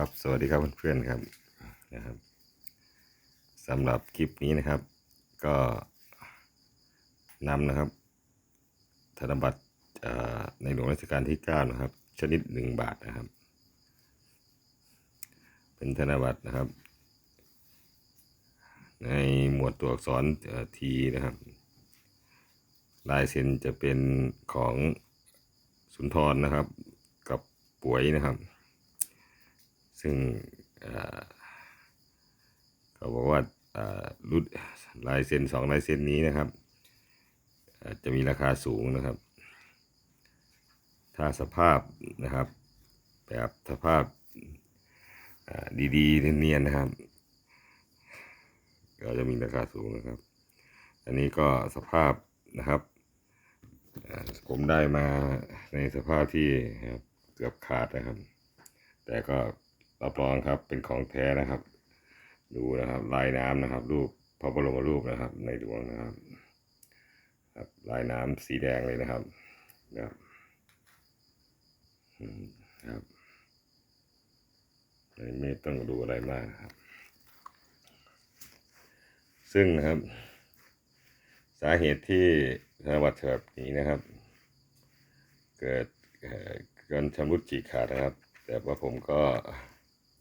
ครับสวัสดีครับเพื่อนๆครับนะครับสำหรับคลิปนี้นะครับ ก็นำนะครับ ธนบัตรในหลวงรัชกาลที่9นะครับ ชนิดหนึ่งบาทนะครับ เป็นธนบัตรนะครับ ในหมวดตัวอักษรทีนะครับ ลายเซ็นจะเป็นของสุนทรนะครับ กับป่วยนะครับ ซึ่งเขาบอกว่ารุ่นลายเซ็นสองลายเซ็นนี้นะครับ จะมีราคาสูงนะครับ ถ้าสภาพนะครับ แบบสภาพดีๆเนียนๆนะครับก็จะมีราคาสูงนะครับ อันนี้ก็สภาพนะครับ ผมได้มาในสภาพที่เกือบขาดนะครับ แต่ก็ รับรองครับเป็นของแท้นะครับ ดูนะครับ ลายน้ำนะครับ รูปพระบรมรูปนะครับ ในดวงนะครับครับลายน้ำสีแดงเลยนะครับนะครับครับไม่ต้องดูอะไรมากครับ ซึ่งนะครับ สาเหตุที่ธนบัตรฉบับนี้นะครับ เกิดการชำรุดฉีกขาดนะครับ แต่ว่าผมก็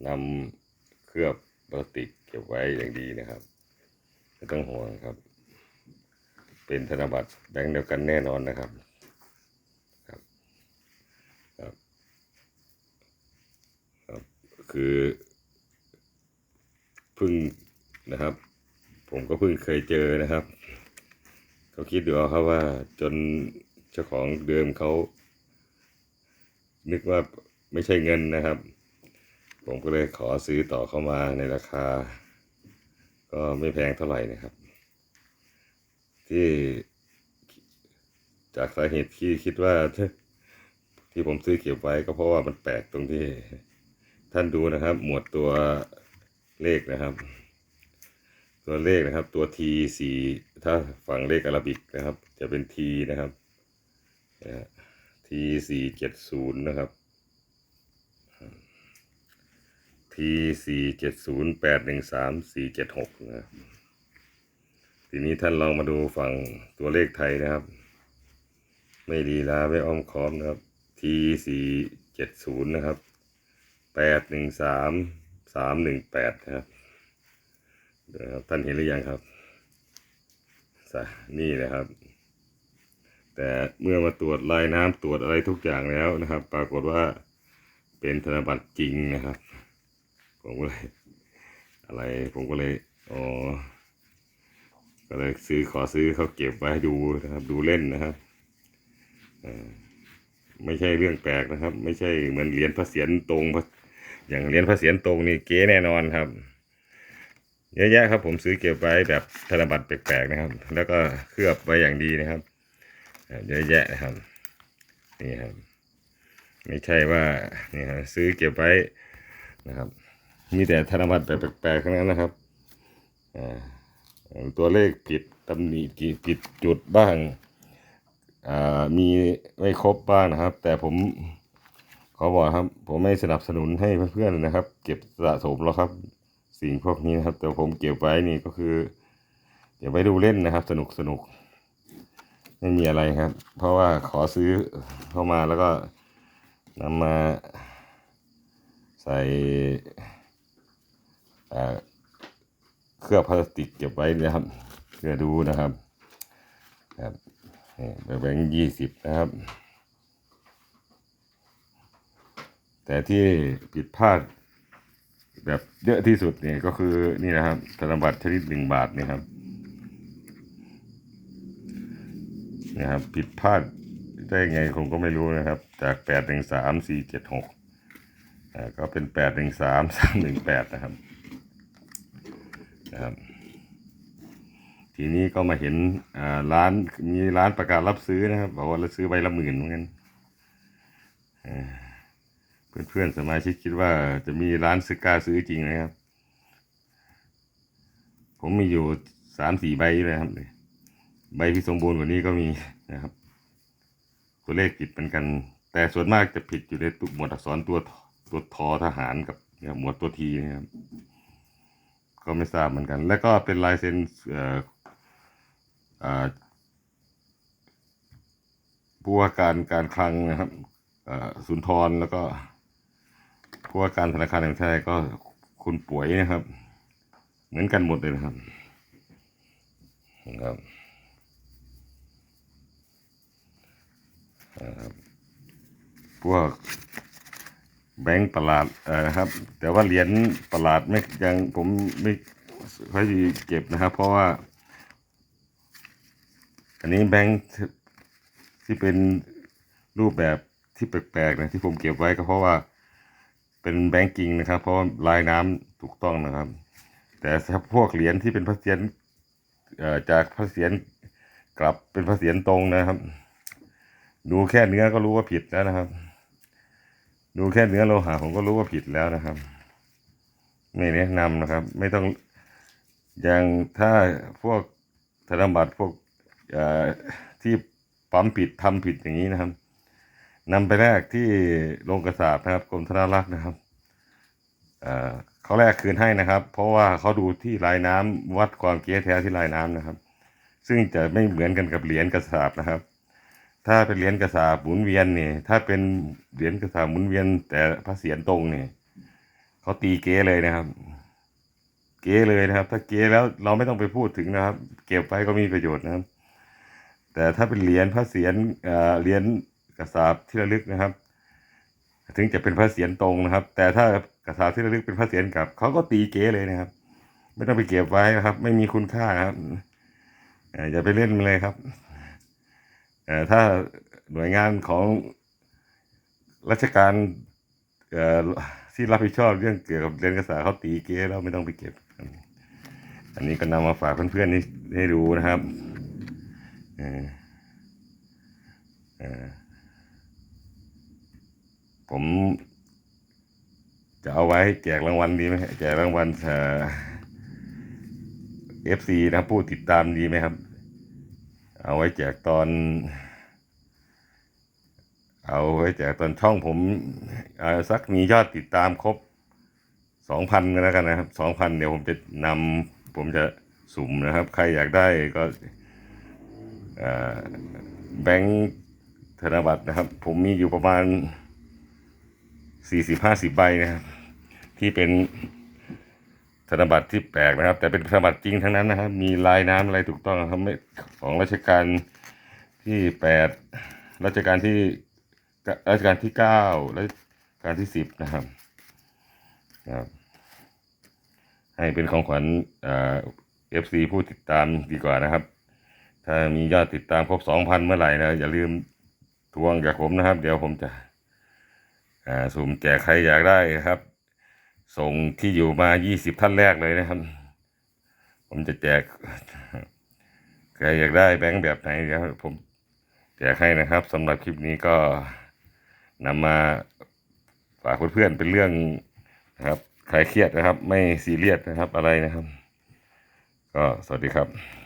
นำเคลือบพลาสติกเก็บไว้อย่างดีนะครับไม่ต้องห่วงครับ เป็นธนบัตรแบงค์เดียวกันแน่นอนนะครับครับครับครับคือพึ่งนะครับ ผมก็เพิ่งเคยเจอนะครับเขาคิดดูเอาครับว่าจนเจ้าของเดิมเขานึกว่าไม่ใช่เงินนะครับ ผมก็เลยขอซื้อต่อเข้ามาในราคา ก็ไม่แพงเท่าไหร่นะครับ ที่จากสาเหตุที่คิดว่าที่ผมซื้อเก็บไว้ก็เพราะว่ามันแปลกตรงที่ ท่านดูนะครับ หมวดตัวเลขนะครับ ตัวเลขนะครับ ตัว T สี่ถ้าฝั่งเลขอาราบิกนะครับ จะเป็น T นะครับ T สี่เจ็ดศูนย์นะครับ T สี่เจ็ดศูนย์แปดหนึ่งสามสี่เจ็ดหกนะครับทีนี้ท่านลองมาดูฝั่งตัวเลขไทยนะครับ ไม่ดีลาไม่อ้อมค้อมนะครับ T สี่เจ็ดศูนย์นะครับแปดหนึ่งสามสามหนึ่งแปดนะครับเดี๋ยวครับท่านเห็นหรือยังครับนี่นะครับ แต่เมื่อมาตรวจลายน้ำตรวจอะไรทุกอย่างแล้วนะครับ ปรากฏว่าเป็นธนบัตรจริงนะครับ ผมก็เลยอะไรผมก็เลยอ๋อก็เลยซื้อขอซื้อเขาเก็บไว้ให้ดูนะครับ ดูเล่นนะครับไม่ใช่เรื่องแปลกนะครับ ไม่ใช่เหมือนเหรียญพระเศียรตรงพระอย่างเหรียญพระเศียรตรงนี่เก๋แน่นอนครับเยอะแยะครับ ผมซื้อเก็บไว้แบบธนบัตรแปลกๆนะครับ แล้วก็เคลือบไว้อย่างดีนะครับเยอะแยะนะครับนี่ครับ ไม่ใช่ว่านี่ครับซื้อเก็บไว้นะครับ มีแต่ธนบัตรแบบแปลกๆทั้งนั้นนะครับตัวเลขผิดตำหนิผิดจุดบ้าง มีไม่ครบบ้างนะครับ แต่ผมขอบอกครับ ผมไม่สนับสนุนให้เพื่อนๆนะครับ เก็บสะสมแล้วครับ สิ่งพวกนี้นะครับ แต่ผมเก็บไว้นี่ก็คือเก็บไว้ดูเล่นนะครับ สนุกสนุกไม่มีอะไรครับ เพราะว่าขอซื้อเข้ามาแล้วก็นำมาใส่ เครื่องพลาสติกเก็บไว้นะครับเพื่อดูนะครับครับแบงค์ยี่สิบนะครับ แต่ที่ผิดพลาดแบบเยอะที่สุดเนี่ยก็คือนี่นะครับธนบัตรชนิดหนึ่งบาทนี่ครับนะครับผิดพลาดได้ไงผมก็ไม่รู้นะครับ จากแปดหนึ่งสามสี่เจ็ดหกอ่าก็เป็นแปดหนึ่งสามสามหนึ่งแปดนะครับ นะครับ ทีนี้ก็มาเห็นร้านมีร้านประกาศรับซื้อนะครับบอกว่าเราซื้อใบละหมื่นเหมือนกันเพื่อนๆสมาชิกคิดว่าจะมีร้านซื้อกล้าซื้อจริงไหมครับ ผมมีอยู่สามสี่ใบเลยครับใบที่สมบูรณ์กว่านี้ก็มีนะครับ ตัวเลขผิดเหมือนกัน แต่ส่วนมากจะผิดอยู่ในตุหมวดอักษรตัวตัวทอทหารกับหมวดตัวทีนะครับ ก็ไม่ทราบเหมือนกัน แล้วก็เป็นลายเซ็นผู้ว่าการการคลังนะครับสุนทรแล้วก็ผู้ว่าการธนาคารแห่งประเทศไทยก็คุณป่วยนะครับ เหมือนกันหมดเลยนะครับนะครับอ่าพวก แบงก์ประหลาดเออนะครับ แต่ว่าเหรียญประหลาดไม่ยังผมไม่ค่อยเก็บนะครับ เพราะว่า อันนี้แบงก์ที่เป็นรูปแบบที่แปลกๆนะที่ผมเก็บไว้ก็เพราะว่าเป็นแบงกิ้งนะครับ เพราะาลายน้ำถูกต้องนะครับ แต่ถ้าพวกเหรียญที่เป็นพระเศียรจากพระเศียรกลับเป็นพระเศียรตรงนะครับ ดูแค่เนื้อก็รู้ว่าผิดแล้วนะครับ ดูแค่เนื้อโลหะผมก็รู้ว่าผิดแล้วนะครับ ไม่แนะนำนะครับ ไม่ต้องอย่างถ้าพวกธนบัตรพวกที่ปั๊มผิดทำผิดอย่างนี้นะครับนำไปแลกที่โรงกระสาบนะครับกรมธนารักษ์นะครับเขาแลกคืนให้นะครับ เพราะว่าเขาดูที่ลายน้ำวัดความเก๊แท้ที่ลายน้ำนะครับ ซึ่งจะไม่เหมือนกันกับเหรียญกระสาบนะครับ ถ้าเป็นเหรียญกระสาบหมุนเวียนเนี่ย ถ้าเป็นเหรียญกระสาบหมุนเวียน แต่พระเศียรตรงเนี่ยเขาตีเก๊เลยนะครับ เก๊เลยนะครับ ถ้าเก๊แล้วเราไม่ต้องไปพูดถึงนะครับ เก็บไว้ก็มีประโยชน์นะครับ แต่ถ้าเป็นเหรียญพระเศียรเอ่อเหรียญกระสาบที่ระลึกนะครับ ถึงจะเป็นพระเศียรตรงนะครับ แต่ถ้ากระสาบที่ระลึกเป็นพระเศียรกลับเขาก็ตีเก๊เลยนะครับ ไม่ต้องไปเก็บไว้นะครับ ไม่มีคุณค่าครับอย่าไปเล่นมันเลยครับ ถ้าหน่วยงานของราชการที่รับผิดชอบเรื่องเกี่ยวกับเรียนกษาเขาตีเก๊แล้วไม่ต้องไปเก็บ อันนี้ก็นำมาฝากเพื่อนๆนี่ให้ดูนะครับผมจะเอาไว้แจกรางวัลดีไหมแจกรางวัลเอ่อฟซีนะครับผู้ติดตามดีไหมครับ เอาไว้แจกตอน เอาไว้แจกตอนช่องผมสักมียอดติดตามครบสองพันก็แล้วกันนะครับสองพันเดี๋ยวผมจะนำผมจะสุ่มนะครับ ใครอยากได้ก็แบงค์ธนบัตรนะครับ ผมมีอยู่ประมาณสี่สิบห้าสิบใบนะครับ ที่เป็น ธนบัตรที่แปลกนะครับ แต่เป็นธนบัตรจริงทั้งนั้นนะครับ มีลายน้ำอะไรถูกต้องครับไม่ของราชการที่แปดรัชกาลที่รัชกาลที่เก้ารัชกาลที่สิบนะครับครับให้เป็นของขวัญเอฟซีผู้ติดตามดีกว่านะครับ ถ้ามียอดติดตามครบสองพันเมื่อไหร่นะอย่าลืมทวงจากผมนะครับ เดี๋ยวผมจะสุ่มแจกใครอยากได้ครับ ส่งที่อยู่มายี่สิบท่านแรกเลยนะครับ ผมจะแจก ใครอยากได้แบงค์แบบไหนเดี๋ยวผมแจกให้นะครับสำหรับคลิปนี้ก็นำมาฝากเพื่อนๆเป็นเรื่องนะครับใครเครียดนะครับ ไม่ซีเรียสนะครับอะไรนะครับ ก็สวัสดีครับ